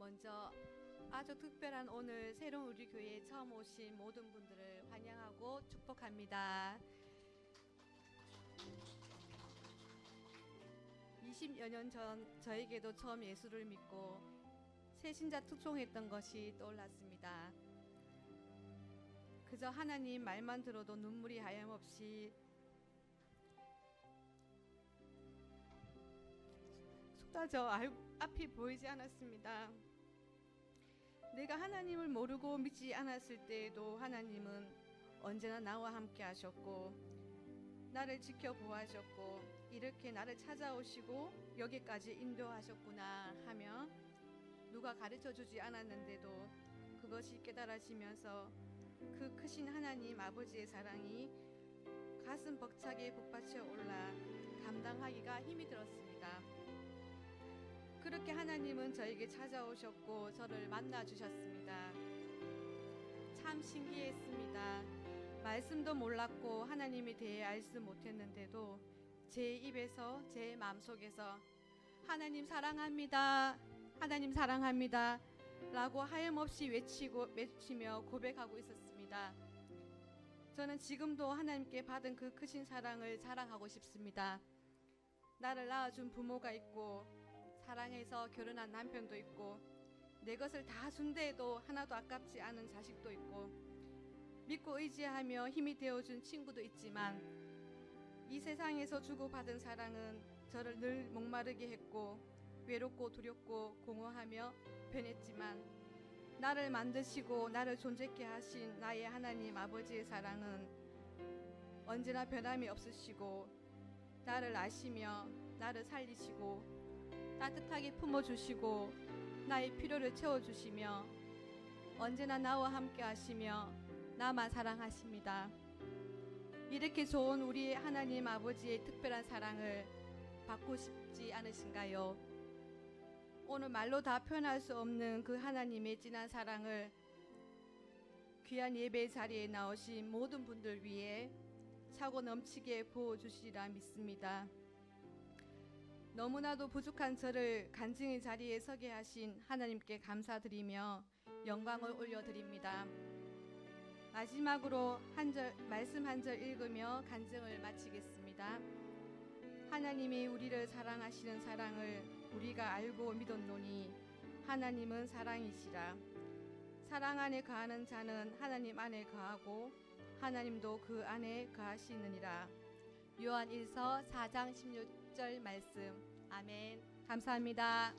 먼저 아주 특별한 오늘 새로운 우리 교회에 처음 오신 모든 분들을 환영하고 축복합니다. 20여 년 전 저에게도 처음 예수를 믿고 새신자 특송했던 것이 떠올랐습니다. 그저 하나님 말만 들어도 눈물이 하염없이 알- 앞이 보이지 않았습니다. 내가 하나님을 모르고 믿지 않았을 때에도 하나님은 언제나 나와 함께 하셨고 나를 지켜보아셨고 이렇게 나를 찾아오시고 여기까지 인도하셨구나 하며 누가 가르쳐 주지 않았는데도 그것이 깨달아지면서 그 크신 하나님 아버지의 사랑이 가슴 벅차게 북받쳐 올라 감당하기가 힘이 들었습니다. 그렇게 하나님은 저에게 찾아오셨고 저를 만나 주셨습니다. 참 신기했습니다. 말씀도 몰랐고 하나님에 대해 알지 못했는데도 제 입에서 제 마음속에서 하나님 사랑합니다. 하나님 사랑합니다. 라고 하염없이 외치고 외치며 고백하고 있었습니다. 저는 지금도 하나님께 받은 그 크신 사랑을 자랑하고 싶습니다. 나를 낳아준 부모가 있고 사랑해서 결혼한 남편도 있고 내 것을 다 준대도 하나도 아깝지 않은 자식도 있고 믿고 의지하며 힘이 되어준 친구도 있지만 이 세상에서 주고받은 사랑은 저를 늘 목마르게 했고 외롭고 두렵고 공허하며 변했지만 나를 만드시고 나를 존재케 하신 나의 하나님 아버지의 사랑은 언제나 변함이 없으시고 나를 아시며 나를 살리시고 따뜻하게 품어주시고 나의 필요를 채워주시며 언제나 나와 함께 하시며 나만 사랑하십니다. 이렇게 좋은 우리 하나님 아버지의 특별한 사랑을 받고 싶지 않으신가요? 오늘 말로 다 표현할 수 없는 그 하나님의 진한 사랑을 귀한 예배 자리에 나오신 모든 분들 위해 차고 넘치게 부어주시리라 믿습니다. 너무나도 부족한 저를 간증의 자리에 서게 하신 하나님께 감사드리며 영광을 올려드립니다. 마지막으로 한 절 말씀 한 절 읽으며 간증을 마치겠습니다. 하나님이 우리를 사랑하시는 사랑을 우리가 알고 믿었노니 하나님은 사랑이시라. 사랑 안에 거하는 자는 하나님 안에 거하고 하나님도 그 안에 거하시느니라. 요한 1서 4장 16절 말씀. 아멘. 감사합니다.